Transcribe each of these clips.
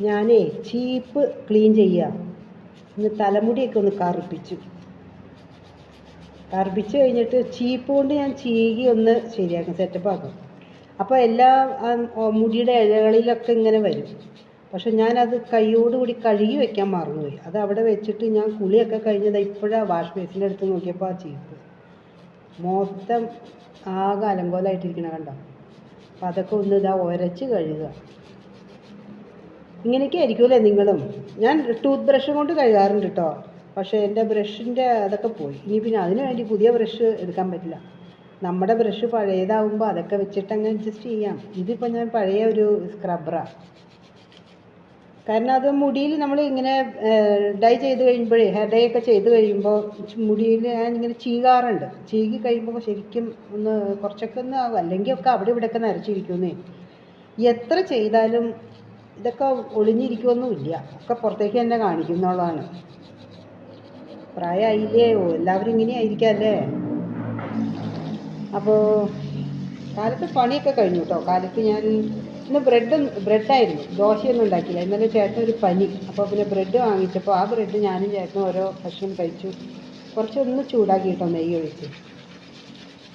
ഞാനേ ചീപ്പ് ക്ലീൻ ചെയ്യുക ഇന്ന് തലമുടിയൊക്കെ ഒന്ന് കറുപ്പിച്ചു കറുപ്പിച്ച് കഴിഞ്ഞിട്ട് ചീപ്പ് കൊണ്ട് ഞാൻ ചീകി ഒന്ന് ശരിയാക്കും സെറ്റപ്പ് ആക്കും. അപ്പോൾ എല്ലാ മുടിയുടെ ഇഴകളിലൊക്കെ ഇങ്ങനെ വരും. പക്ഷെ ഞാനത് കൈയോടുകൂടി കഴുകി വെക്കാൻ മറന്നുപോയി. അത് അവിടെ വെച്ചിട്ട് ഞാൻ കുളിയൊക്കെ കഴിഞ്ഞത് ഇപ്പോഴാണ് വാഷ് ബേസിന്റെ അടുത്ത് നോക്കിയപ്പോൾ ആ ചീപ്പ്. മൊത്തം ആകെ അലങ്കോലമായിട്ടിരിക്കണ കണ്ടോ? അപ്പം അതൊക്കെ ഒന്ന് ഇതാ ഉരച്ച് കഴുകുക ഇങ്ങനെയൊക്കെ ആയിരിക്കുമല്ലേ നിങ്ങളും? ഞാൻ ടൂത്ത് ബ്രഷ് കൊണ്ട് കഴുകാറുണ്ട് കേട്ടോ പക്ഷേ എന്റെ ബ്രഷിന്റെ അതൊക്കെ പോയി. ഇനി പിന്നെ അതിന് വേണ്ടി പുതിയ ബ്രഷ് എടുക്കാൻ പറ്റില്ല. നമ്മുടെ ബ്രഷ് പഴയതാവുമ്പോൾ അതൊക്കെ വെച്ചിട്ട് അങ്ങ് അഡ്ജസ്റ്റ് ചെയ്യാം. ഇതിപ്പോൾ ഞാൻ പഴയ ഒരു സ്ക്രബ്ബറാണ് കാരണം അത് മുടിയിൽ നമ്മൾ ഇങ്ങനെ ഡൈ ചെയ്ത് കഴിയുമ്പോഴേ ഹെയർ ഡൈ ഒക്കെ ചെയ്ത് കഴിയുമ്പോൾ മുടിയിൽ ഞാൻ ഇങ്ങനെ ചീകാറുണ്ട്. ചീകി കഴിയുമ്പോൾ ശരിക്കും ഒന്ന് കുറച്ചൊക്കെ ഒന്ന് അല്ലെങ്കിൽ ഒക്കെ അവിടെ ഇവിടെയൊക്കെ നരച്ചിരിക്കുന്നേ എത്ര ചെയ്താലും ഇതൊക്കെ ഒളിഞ്ഞിരിക്കുമൊന്നുമില്ല ഒക്കെ പുറത്തേക്ക് തന്നെ കാണിക്കുന്നുള്ളതാണ്. പ്രായമായില്ലേ? എല്ലാവരും ഇങ്ങനെ ആയിരിക്കാമല്ലേ അപ്പോൾ കാലത്ത് പണിയൊക്കെ കഴിഞ്ഞു കേട്ടോ കാലത്ത് ഞാൻ ഇന്ന് ബ്രെഡ് ബ്രെഡായിരുന്നു. ദോശയൊന്നും ഉണ്ടാക്കിയില്ല. ഇന്നലെ ചേട്ടൻ ഒരു പനി. അപ്പോൾ പിന്നെ ബ്രെഡ് വാങ്ങിച്ചപ്പോൾ ആ ബ്രെഡ് ഞാനും ചേട്ടനും ഓരോ ഭക്ഷണം കഴിച്ചു. കുറച്ചൊന്ന് ചൂടാക്കിയിട്ടോ നെയ്യ് ഒഴിച്ച്.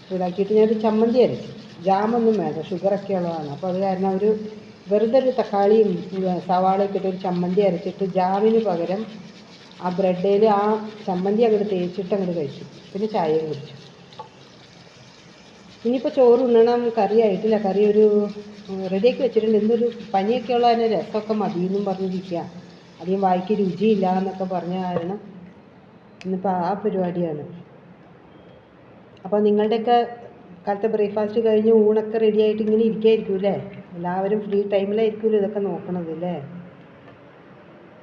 ചൂടാക്കിയിട്ട് ഞാനൊരു ചമ്മന്തി അരച്ചു. ജാമൊന്നും വേണ്ട ഷുഗറൊക്കെ ഉള്ളതാണ്. അപ്പോൾ അത് കാരണം ഒരു വെറുതെ ഒരു തക്കാളിയും സവാളയൊക്കെ ഇട്ട് ഒരു ചമ്മന്തി അരച്ചിട്ട് ജാമിന് പകരം ആ ബ്രെഡിൽ ആ ചമ്മന്തി അങ്ങോട്ട് തേച്ചിട്ട് അങ്ങോട്ട് കഴിച്ചു. പിന്നെ ചായയും കുടിച്ചു. ഇനിയിപ്പോൾ ചോറ് ഉണ്ണണം കറി ആയിട്ടില്ല. കറി ഒരു റെഡിയാക്കി വെച്ചിട്ടുണ്ട്. എന്തൊരു പനിയൊക്കെ ഉള്ള തന്നെ രസമൊക്കെ മതി എന്നും പറഞ്ഞിരിക്കുക അധികം വായിക്ക് രുചിയില്ല എന്നൊക്കെ പറഞ്ഞ കാരണം ഇന്നിപ്പോൾ ആ പരിപാടിയാണ്. അപ്പോൾ നിങ്ങളുടെയൊക്കെ കാലത്തെ ബ്രേക്ക്ഫാസ്റ്റ് കഴിഞ്ഞ് ഊണൊക്കെ റെഡിയായിട്ട് ഇങ്ങനെ ഇരിക്കായിരിക്കും അല്ലേ? എല്ലാവരും ഫ്രീ ടൈമിലായിരിക്കുമല്ലോ ഇതൊക്കെ നോക്കണത് അല്ലേ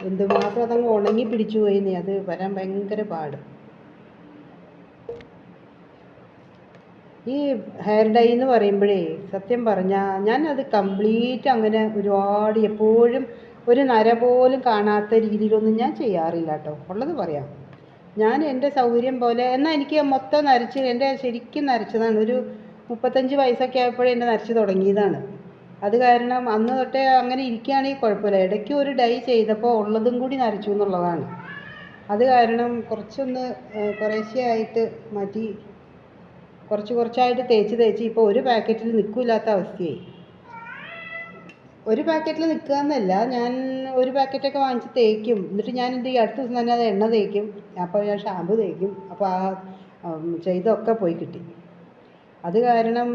എന്തുമാത്രം അതങ്ങ് ഉണങ്ങി പിടിച്ചു പോയി നീ അത് വരാൻ ഭയങ്കര പാട്. ഈ ഹെയർ ഡൈ എന്ന് പറയുമ്പോഴേ സത്യം പറഞ്ഞാൽ ഞാൻ അത് കംപ്ലീറ്റ് അങ്ങനെ ഒരുപാട് എപ്പോഴും ഒരു നര പോലും കാണാത്ത രീതിയിലൊന്നും ഞാൻ ചെയ്യാറില്ല കേട്ടോ ഉള്ളത് പറയാം. ഞാൻ എന്റെ സൗകര്യം പോലെ എന്നാൽ എനിക്ക് മൊത്തം നരച്ച് എന്റെ ശരിക്കും നരച്ചതാണ്. ഒരു മുപ്പത്തഞ്ച് വയസ്സൊക്കെ ആയപ്പോഴേ എന്റെ നരച്ച് തുടങ്ങിയതാണ്. അത് കാരണം അന്ന് തൊട്ടേ അങ്ങനെ ഇരിക്കുകയാണെങ്കിൽ കുഴപ്പമില്ല. ഇടയ്ക്ക് ഒരു ഡൈ ചെയ്തപ്പോൾ ഉള്ളതും കൂടി നരച്ചു എന്നുള്ളതാണ്. അത് കാരണം കുറച്ചൊന്ന് കുറേശ്ശെയായിട്ട് മാറ്റി കുറച്ച് കുറച്ചായിട്ട് തേച്ച് തേച്ച് ഇപ്പോൾ ഒരു പാക്കറ്റിൽ നിൽക്കില്ലാത്ത അവസ്ഥയായി. ഒരു പാക്കറ്റിൽ നിൽക്കുക എന്നല്ല ഞാൻ ഒരു പാക്കറ്റൊക്കെ വാങ്ങിച്ച് തേക്കും. എന്നിട്ട് ഞാൻ എന്റെ ഈ അടുത്ത ദിവസം തന്നെ അത് എണ്ണ തേക്കും. അപ്പോൾ ഞാൻ ഷാമ്പു തേക്കും. അപ്പോൾ ആ ചെയ്തൊക്കെ പോയി കിട്ടി. അത് കാരണം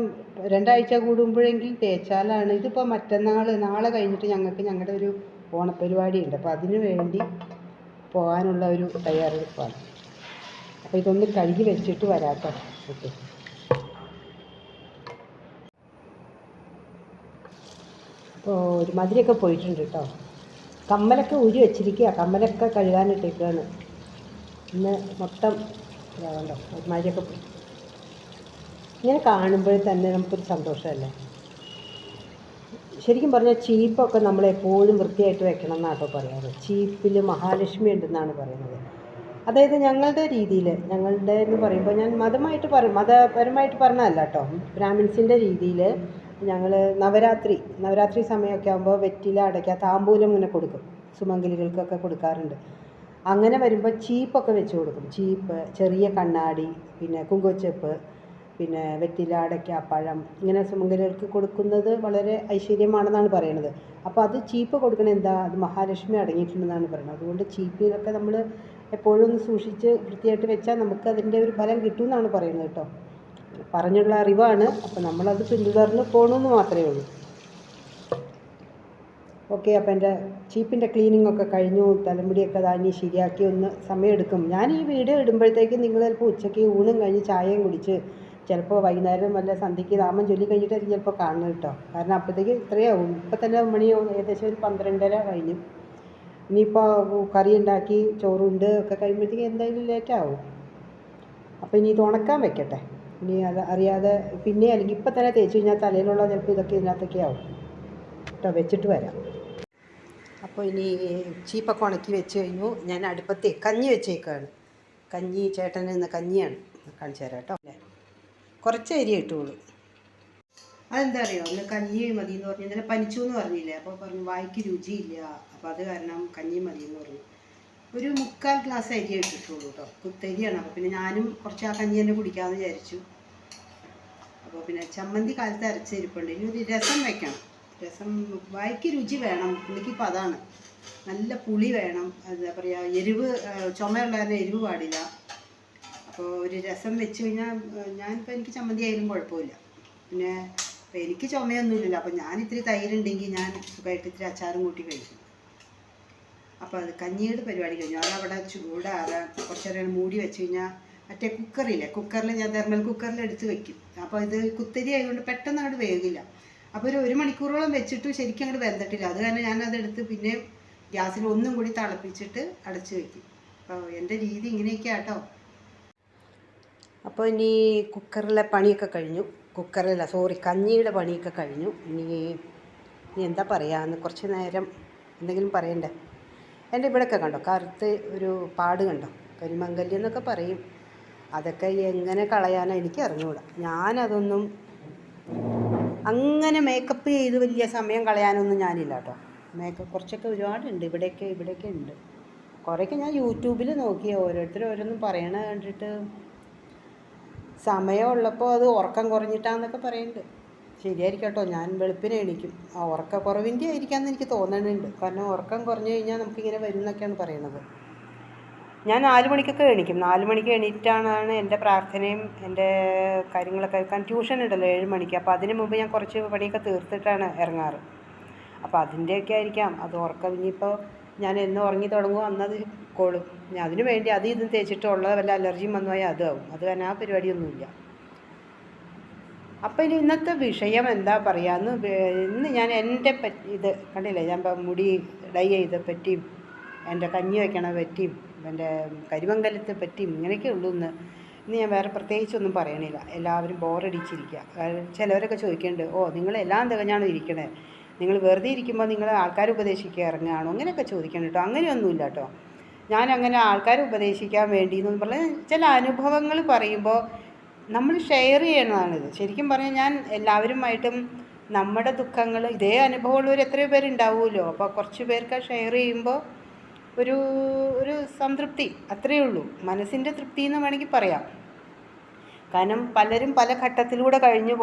രണ്ടാഴ്ച കൂടുമ്പോഴെങ്കിലും തേച്ചാലാണ്. ഇതിപ്പോൾ മറ്റന്നാൾ നാളെ കഴിഞ്ഞിട്ട് ഞങ്ങൾക്ക് ഞങ്ങളുടെ ഒരു ഓണപ്പരിപാടി ഉണ്ട് അപ്പോൾ അതിനു വേണ്ടി പോകാനുള്ള ഒരു തയ്യാറെടുപ്പാണ്. അപ്പോൾ ഇതൊന്ന് കഴുകി വെച്ചിട്ട് വരാട്ടോ. ഓക്കെ. അപ്പോൾ ഒരു മതിലൊക്കെ പോയിട്ടുണ്ട് കേട്ടോ കമ്മലൊക്കെ ഉരി വെച്ചിരിക്കുക കമ്മലൊക്കെ കഴുകാനിട്ടേക്കാണ് ഇന്ന് മൊത്തം ഇതാകണ്ടോ ഒരുമാതിരിയൊക്കെ പോയി. ഇങ്ങനെ കാണുമ്പോഴേ തന്നെ നമുക്കൊരു സന്തോഷമല്ലേ? ശരിക്കും പറഞ്ഞാൽ ചീപ്പൊക്കെ നമ്മൾ എപ്പോഴും വൃത്തിയായിട്ട് വെക്കണം എന്നാട്ടോ പറയാറ്. ചീപ്പിൽ മഹാലക്ഷ്മി ഉണ്ടെന്നാണ് പറയുന്നത്. അതായത് ഞങ്ങളുടെ രീതിയിൽ ഞങ്ങളുടെ എന്ന് പറയുമ്പോൾ ഞാൻ മതമായിട്ട് പറ മതപരമായിട്ട് പറഞ്ഞതല്ല കേട്ടോ. ബ്രാഹ്മിൻസിന്റെ രീതിയിൽ ഞങ്ങൾ നവരാത്രി നവരാത്രി സമയമൊക്കെ ആകുമ്പോൾ വെറ്റില അടയ്ക്കുക താമ്പൂലം ഇങ്ങനെ കൊടുക്കും. സുമംഗലികൾക്കൊക്കെ കൊടുക്കാറുണ്ട്. അങ്ങനെ വരുമ്പോൾ ചീപ്പൊക്കെ വെച്ച് കൊടുക്കും. ചീപ്പ് ചെറിയ കണ്ണാടി പിന്നെ കുങ്കുവച്ചെപ്പ് പിന്നെ വെറ്റില അടയ്ക്ക പഴം ഇങ്ങനെ സുമംഗലികൾക്ക് കൊടുക്കുന്നത് വളരെ ഐശ്വര്യമാണെന്നാണ് പറയുന്നത്. അപ്പോൾ അത് ചീപ്പ് കൊടുക്കണത് എന്താ? അത് മഹാലക്ഷ്മി അടങ്ങിയിട്ടുണ്ടെന്നാണ് പറയുന്നത്. അതുകൊണ്ട് ചീപ്പിലൊക്കെ നമ്മൾ എപ്പോഴും ഒന്ന് സൂക്ഷിച്ച് വൃത്തിയായിട്ട് വെച്ചാൽ നമുക്ക് അതിന്റെ ഒരു ഫലം കിട്ടും എന്നാണ് പറയുന്നത് കേട്ടോ. പറഞ്ഞുള്ള അറിവാണ്. അപ്പോൾ നമ്മളത് പിന്തുടർന്ന് പോകണമെന്ന് മാത്രമേ ഉള്ളൂ. ഓക്കെ അപ്പോൾ എന്റെ ചീപ്പിന്റെ ക്ലീനിങ് ഒക്കെ കഴിഞ്ഞു. തലമുടിയൊക്കെ താങ്ങി ശരിയാക്കി ഒന്ന് സമയമെടുക്കും. ഞാൻ ഈ വീഡിയോ ഇടുമ്പോഴത്തേക്കും നിങ്ങൾ ചിലപ്പോൾ ഉച്ചയ്ക്ക് ഊണും കഴിഞ്ഞ് ചായയും കുടിച്ച് ചിലപ്പോൾ വൈകുന്നേരം വല്ല സന്ധ്യയ്ക്ക് നാമം ചൊല്ലി കഴിഞ്ഞിട്ടായിരിക്കും ചിലപ്പോൾ കാണുന്നത് കേട്ടോ. കാരണം അപ്പോഴത്തേക്ക് ഇത്രയാവും. ഇപ്പം തന്നെ മണി ഏകദേശം ഒരു പന്ത്രണ്ടര കഴിഞ്ഞു. ഇനിയിപ്പോൾ കറി ഉണ്ടാക്കി ചോറുണ്ട് ഒക്കെ കഴിയുമ്പോഴത്തേക്ക് എന്തായാലും ലേറ്റ് ആവും. അപ്പോൾ ഇനി ഇത് ഉണക്കാൻ വെക്കട്ടെ. ഇനി അത് അറിയാതെ പിന്നെ അല്ലെങ്കിൽ ഇപ്പം തന്നെ തേച്ച് കഴിഞ്ഞാൽ തലയിലുള്ള ചിലപ്പോൾ ഇതൊക്കെ ഇതിനകത്തൊക്കെ ആവും. കേട്ടോ വെച്ചിട്ട് വരാം. അപ്പോൾ ഇനി ചീപ്പൊക്കെ ഉണക്കി വെച്ച് കഴിഞ്ഞു. ഞാൻ അടുപ്പത്തെ കഞ്ഞി വെച്ചേക്കാണ്. കഞ്ഞി ചേട്ടൻ ഇന്ന് കഞ്ഞിയാണ് കാണിച്ചു തരാം കേട്ടോ. കുറച്ച് അരി ഇട്ടുള്ളൂ അതെന്താ അറിയോ ഒന്ന് കഞ്ഞി മതി എന്ന് പറഞ്ഞു. ഇന്നലെ പനിച്ചു എന്ന് പറഞ്ഞില്ലേ? അപ്പോൾ പറഞ്ഞു വായിക്ക് രുചിയില്ല. അപ്പോൾ അത് കാരണം കഞ്ഞി മതി എന്ന് പറഞ്ഞു. ഒരു മുക്കാൽ ഗ്ലാസ് അരി ഇട്ടിട്ടുള്ളൂ കേട്ടോ കുത്തരിയാണ്. അപ്പോൾ പിന്നെ ഞാനും കുറച്ച് ആ കഞ്ഞി തന്നെ കുടിക്കാമെന്ന് വിചാരിച്ചു. അപ്പോൾ പിന്നെ ചമ്മന്തി കാലത്ത് അരച്ചിരിപ്പുണ്ട് ഇനി ഒരു രസം വെക്കണം. രസം വായിക്ക് രുചി വേണം. എനിക്കിപ്പോൾ അതാണ്. നല്ല പുളി വേണം. എന്താ പറയുക എരിവ് ചുമയുള്ള എരിവ് പാടില്ല. അപ്പോൾ ഒരു രസം വെച്ച് കഴിഞ്ഞാൽ ഞാനിപ്പോൾ എനിക്ക് ചമ്മന്തി ആയാലും കുഴപ്പമില്ല. പിന്നെ ഇപ്പം എനിക്ക് ചുമയൊന്നുമില്ലല്ലോ അപ്പോൾ ഞാൻ ഇത്തിരി തൈരുണ്ടെങ്കിൽ ഞാൻ സുഖമായിട്ട് ഇത്തിരി അച്ചാറും കൂട്ടി കഴിക്കും. അപ്പോൾ അത് കഞ്ഞിയുടെ പരിപാടി കഴിഞ്ഞു. അത് അവിടെ ചൂടാറാൻ കുറച്ച് നേരം മൂടി വെച്ച് കഴിഞ്ഞാൽ മറ്റേ കുക്കറില്ലേ കുക്കറിൽ ഞാൻ തെർമൽ കുക്കറിൽ എടുത്ത് വെക്കും. അപ്പോൾ ഇത് കുത്തരി ആയതുകൊണ്ട് പെട്ടെന്ന് അങ്ങോട്ട് വേകില്ല അപ്പോൾ ഒരു ഒരു മണിക്കൂറോളം വെച്ചിട്ട് ശരിക്കും അങ്ങോട്ട് വെന്തിട്ടില്ല. അത് കാരണം ഞാനതെടുത്ത് പിന്നെ ഗ്യാസിൽ ഒന്നും കൂടി തിളപ്പിച്ചിട്ട് അടച്ച് വെക്കും. അപ്പോൾ എന്റെ രീതി ഇങ്ങനെയൊക്കെയാ കേട്ടോ അപ്പോൾ ഇനി കുക്കറിലെ പണിയൊക്കെ കഴിഞ്ഞു. കുക്കറിലല്ല സോറി കഞ്ഞിയുടെ പണിയൊക്കെ കഴിഞ്ഞു. ഇനി ഇനി എന്താ പറയുക കുറച്ച് നേരം എന്തെങ്കിലും പറയണ്ടേ? എന്റെ ഇവിടെയൊക്കെ കണ്ടോ? കറുത്ത് ഒരു പാട് കണ്ടോ? കരിമംഗല്യം എന്നൊക്കെ പറയും. അതൊക്കെ എങ്ങനെ കളയാനാ എനിക്ക് അറിഞ്ഞുകൂടാ ഞാനതൊന്നും അങ്ങനെ മേക്കപ്പ് ചെയ്ത് വലിയ സമയം കളയാനൊന്നും ഞാനില്ല കേട്ടോ. മേക്കപ്പ് കുറച്ചൊക്കെ ഒരുപാടുണ്ട്. ഇവിടെയൊക്കെ ഇവിടെയൊക്കെ ഉണ്ട്. കുറേയൊക്കെ ഞാൻ യൂട്യൂബിൽ നോക്കി. ഓരോരുത്തർ ഓരോന്നും പറയണ കണ്ടിട്ട് സമയമുള്ളപ്പോൾ അത് ഉറക്കം കുറഞ്ഞിട്ടാന്നൊക്കെ പറയുന്നുണ്ട് ശരിയായിരിക്കും കേട്ടോ ഞാൻ വെളുപ്പിനെ എണീക്കും. ആ ഉറക്കക്കുറവിന്റെ ആയിരിക്കാമെന്ന് എനിക്ക് തോന്നണുണ്ട്. കാരണം ഉറക്കം കുറഞ്ഞു കഴിഞ്ഞാൽ നമുക്കിങ്ങനെ വരും എന്നൊക്കെയാണ് പറയുന്നത്. ഞാൻ നാല് മണിക്കൊക്കെ എണീക്കും. നാല് മണിക്ക് എണീറ്റാണ് എന്റെ പ്രാർത്ഥനയും എന്റെ കാര്യങ്ങളൊക്കെ കാരണം ട്യൂഷൻ ഉണ്ടല്ലോ ഏഴ് മണിക്ക്. അപ്പോൾ അതിന് മുമ്പ് ഞാൻ കുറച്ച് പണിയൊക്കെ തീർത്തിട്ടാണ് ഇറങ്ങാറ്. അപ്പോൾ അതിന്റെയൊക്കെ ആയിരിക്കാം. അത് ഉറക്കം ഇനിയിപ്പോൾ ഞാൻ എന്ന് ഉറങ്ങി തുടങ്ങുമോ അന്നത് ഞാൻ അതിന് വേണ്ടി അത് ഇതും തേച്ചിട്ടുള്ള വല്ല അലർജിയും വന്നു പോയാൽ അതാവും അത് കാരണം ആ പരിപാടിയൊന്നുമില്ല. അപ്പോൾ ഇനി ഇന്നത്തെ വിഷയം എന്താ പറയാന്ന് ഇന്ന് ഞാൻ എന്റെ പറ്റി ഇത് കണ്ടില്ലേ? ഞാൻ മുടി ഡൈ ചെയ്ത പറ്റിയും എന്റെ കഞ്ഞി വയ്ക്കണ പറ്റിയും എന്റെ കരിമംഗലത്തെ പറ്റിയും ഇങ്ങനെയൊക്കെ ഉള്ളൂ ഇന്ന്. ഇന്ന് ഞാൻ വേറെ പ്രത്യേകിച്ചൊന്നും പറയണില്ല. എല്ലാവരും ബോറടിച്ചിരിക്കുക ചിലവരൊക്കെ ചോദിക്കുന്നുണ്ട് ഓ നിങ്ങൾ എല്ലാം തികഞ്ഞാണോ ഇരിക്കണേ? നിങ്ങൾ വെറുതെ ഇരിക്കുമ്പോൾ നിങ്ങൾ ആൾക്കാരെ ഉപദേശിക്കുക ഇറങ്ങുകയാണോ? അങ്ങനെയൊക്കെ ചോദിക്കണം കേട്ടോ. അങ്ങനെയൊന്നുമില്ല കേട്ടോ. ഞാൻ അങ്ങനെ ആൾക്കാരെ ഉപദേശിക്കാൻ വേണ്ടി എന്ന് പറഞ്ഞാൽ ചില അനുഭവങ്ങൾ പറയുമ്പോൾ നമ്മൾ ഷെയർ ചെയ്യണതാണിത്. ശരിക്കും പറഞ്ഞാൽ ഞാൻ എല്ലാവരുമായിട്ടും നമ്മുടെ ദുഃഖങ്ങൾ ഇതേ അനുഭവമുള്ളവർ എത്രയോ പേരുണ്ടാവുമല്ലോ. അപ്പോൾ കുറച്ച് പേർക്ക് ഷെയർ ചെയ്യുമ്പോൾ ഒരു ഒരു സംതൃപ്തി അത്രയേ ഉള്ളൂ. മനസ്സിന്റെ തൃപ്തി എന്ന് വേണമെങ്കിൽ പറയാം. കാരണം പലരും പല ഘട്ടത്തിലൂടെ കഴിഞ്ഞു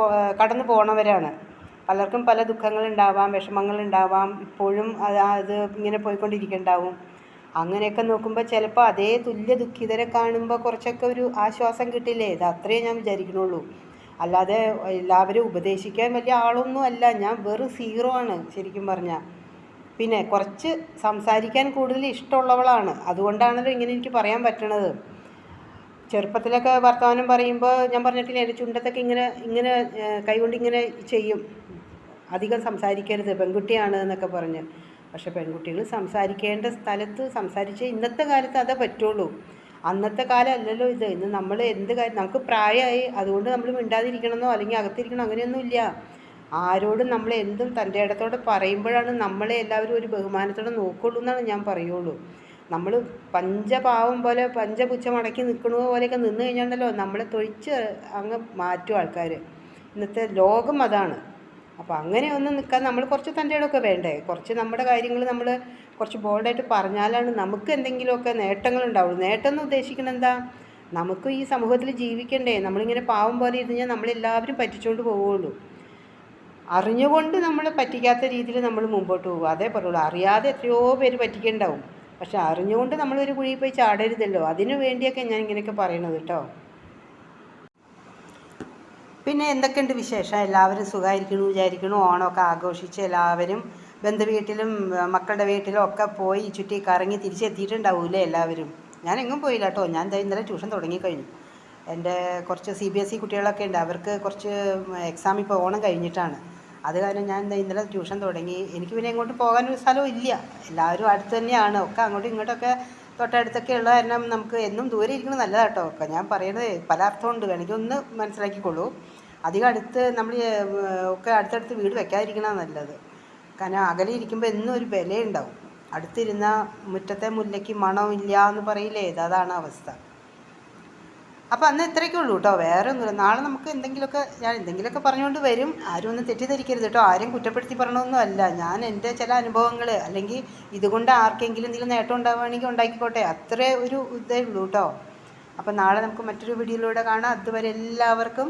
കടന്നു പോണവരാണ്. പലർക്കും പല ദുഃഖങ്ങളുണ്ടാവാം വിഷമങ്ങളുണ്ടാവാം. ഇപ്പോഴും അത് അത് ഇങ്ങനെ പോയിക്കൊണ്ടിരിക്കുന്നുണ്ടാവും അങ്ങനെയൊക്കെ നോക്കുമ്പോൾ ചിലപ്പോൾ അതേ തുല്യ ദുഃഖിതരെ കാണുമ്പോൾ കുറച്ചൊക്കെ ഒരു ആശ്വാസം കിട്ടില്ലേ? ഇത് അത്രയേ ഞാൻ വിചാരിക്കണുള്ളൂ. അല്ലാതെ എല്ലാവരും ഉപദേശിക്കാൻ വലിയ ആളൊന്നും അല്ല. ഞാൻ വെറും സീറോ ആണ് ശരിക്കും പറഞ്ഞാൽ പിന്നെ കുറച്ച് സംസാരിക്കാൻ കൂടുതൽ ഇഷ്ടമുള്ളവളാണ്. അതുകൊണ്ടാണല്ലോ ഇങ്ങനെ എനിക്ക് പറയാൻ പറ്റണത്. ചെറുപ്പത്തിലൊക്കെ വർത്തമാനം പറയുമ്പോൾ ഞാൻ പറഞ്ഞിട്ടില്ല എന്റെ ചുണ്ടത്തൊക്കെ ഇങ്ങനെ ഇങ്ങനെ കൈകൊണ്ട് ഇങ്ങനെ ചെയ്യും. അധികം സംസാരിക്കരുത്. പെൺകുട്ടിയാണ് എന്നൊക്കെ പറഞ്ഞ്. പക്ഷെ പെൺകുട്ടികൾ സംസാരിക്കേണ്ട സ്ഥലത്ത് സംസാരിച്ച് ഇന്നത്തെ കാലത്ത് അതേ പറ്റുള്ളൂ. അന്നത്തെ കാലം അല്ലല്ലോ ഇത്. ഇന്ന് നമ്മൾ എന്ത് കാര്യം നമുക്ക് പ്രായമായി അതുകൊണ്ട് നമ്മൾ മിണ്ടാതിരിക്കണമെന്നോ അല്ലെങ്കിൽ അകത്തിരിക്കണോ അങ്ങനെയൊന്നുമില്ല ആരോടും നമ്മൾ എന്തും തന്റെ ഇടത്തോടെ പറയുമ്പോഴാണ് നമ്മളെ എല്ലാവരും ഒരു ബഹുമാനത്തോടെ നോക്കുള്ളൂ എന്നാണ് ഞാൻ പറയുള്ളൂ. നമ്മൾ പഞ്ചപാവം പോലെ പഞ്ചപുച്ഛം അടക്കി നിൽക്കണ പോലെയൊക്കെ നിന്ന് കഴിഞ്ഞാണ്ടല്ലോ നമ്മളെ തൊഴിച്ച് അങ്ങ് മാറ്റും ആൾക്കാർ ഇന്നത്തെ ലോകം അതാണ്. അപ്പോൾ അങ്ങനെ ഒന്നും നിൽക്കാൻ നമ്മൾ കുറച്ച് തന്റെയോടൊക്കെ വേണ്ടേ? കുറച്ച് നമ്മുടെ കാര്യങ്ങൾ നമ്മൾ കുറച്ച് ബോൾഡായിട്ട് പറഞ്ഞാലാണ് നമുക്ക് എന്തെങ്കിലുമൊക്കെ നേട്ടങ്ങൾ ഉണ്ടാവുള്ളൂ. നേട്ടം എന്ന് ഉദ്ദേശിക്കുന്നത് എന്താ? നമുക്ക് ഈ സമൂഹത്തിൽ ജീവിക്കണ്ടേ? നമ്മളിങ്ങനെ പാവം പോലെ ഇരുന്ന് നമ്മളെല്ലാവരും പറ്റിച്ചുകൊണ്ട് പോവുള്ളൂ. അറിഞ്ഞുകൊണ്ട് നമ്മൾ പറ്റിക്കാത്ത രീതിയിൽ നമ്മൾ മുമ്പോട്ട് പോവുക. അതേ പറയുള്ളൂ അറിയാതെ എത്രയോ പേര് പറ്റിക്കുന്നുണ്ടാവും പക്ഷെ അറിഞ്ഞുകൊണ്ട് നമ്മൾ ഒരു കുഴിയിൽ പോയി ചാടരുതല്ലോ. അതിനു വേണ്ടിയൊക്കെ ഞാൻ ഇങ്ങനെയൊക്കെ പറയണത് കേട്ടോ പിന്നെ എന്തൊക്കെയുണ്ട് വിശേഷം? എല്ലാവരും സുഖമായിരിക്കണു വിചാരിക്കണു. ഓണമൊക്കെ ആഘോഷിച്ച് എല്ലാവരും ബന്ധു വീട്ടിലും മക്കളുടെ വീട്ടിലും ഒക്കെ പോയി ചുറ്റി കറങ്ങി തിരിച്ചെത്തിയിട്ടുണ്ടാവൂലേ എല്ലാവരും? ഞാൻ എങ്ങും പോയില്ല കേട്ടോ ഞാൻ ഇന്നലെ ട്യൂഷൻ തുടങ്ങിക്കഴിഞ്ഞു. എന്റെ കുറച്ച് സി ബി എസ് ഇ കുട്ടികളൊക്കെ ഉണ്ട്. അവർക്ക് കുറച്ച് എക്സാം ഇപ്പോൾ ഓണം കഴിഞ്ഞിട്ടാണ്. അത് കാരണം ഞാൻ എന്താ ഇന്നലെ ട്യൂഷൻ തുടങ്ങി. എനിക്ക് പിന്നെ എങ്ങോട്ട് പോകാനൊരു സ്ഥലവും ഇല്ല. എല്ലാവരും അടുത്ത് തന്നെയാണ്. ഒക്കെ അങ്ങോട്ടും ഇങ്ങോട്ടൊക്കെ തൊട്ടടുത്തൊക്കെ ഉള്ള കാരണം നമുക്ക് എന്നും ദൂരെ ഇരിക്കുന്നത് നല്ലതാട്ടോ. ഒക്കെ ഞാൻ പറയുന്നത് പല അർത്ഥമുണ്ട്. ഒന്ന് മനസ്സിലാക്കിക്കോളൂ. അധികം അടുത്ത് നമ്മൾ ഒക്കെ അടുത്തടുത്ത് വീട് വെക്കാതിരിക്കണതാണ് നല്ലത്. കാരണം അകലെ ഇരിക്കുമ്പോൾ എന്നും ഒരു വിലയുണ്ടാവും അടുത്തിരുന്ന മുറ്റത്തെ മുല്ലയ്ക്ക് മണമില്ല എന്ന് പറയില്ലേ? അതാണ് അവസ്ഥ. അപ്പോൾ അന്ന് ഇത്രയൊക്കെ ഉള്ളൂ കേട്ടോ വേറെ ഒന്നുമില്ല. നാളെ നമുക്ക് എന്തെങ്കിലുമൊക്കെ ഞാൻ എന്തെങ്കിലുമൊക്കെ പറഞ്ഞുകൊണ്ട് വരും. ആരും ഒന്നും തെറ്റിദ്ധരിക്കരുത് കേട്ടോ ആരും കുറ്റപ്പെടുത്തി പറഞ്ഞതൊന്നും അല്ല. ഞാൻ എന്റെ ചില അനുഭവങ്ങൾ അല്ലെങ്കിൽ ഇതുകൊണ്ട് ആർക്കെങ്കിലും എന്തെങ്കിലും നേട്ടം ഉണ്ടാവുകയാണെങ്കിൽ ഉണ്ടാക്കിക്കോട്ടെ. അത്രേ ഒരു ഇതേ ഉള്ളൂ കേട്ടോ അപ്പോൾ നാളെ നമുക്ക് മറ്റൊരു വീഡിയോയിലൂടെ കാണാം. അതുവരെ എല്ലാവർക്കും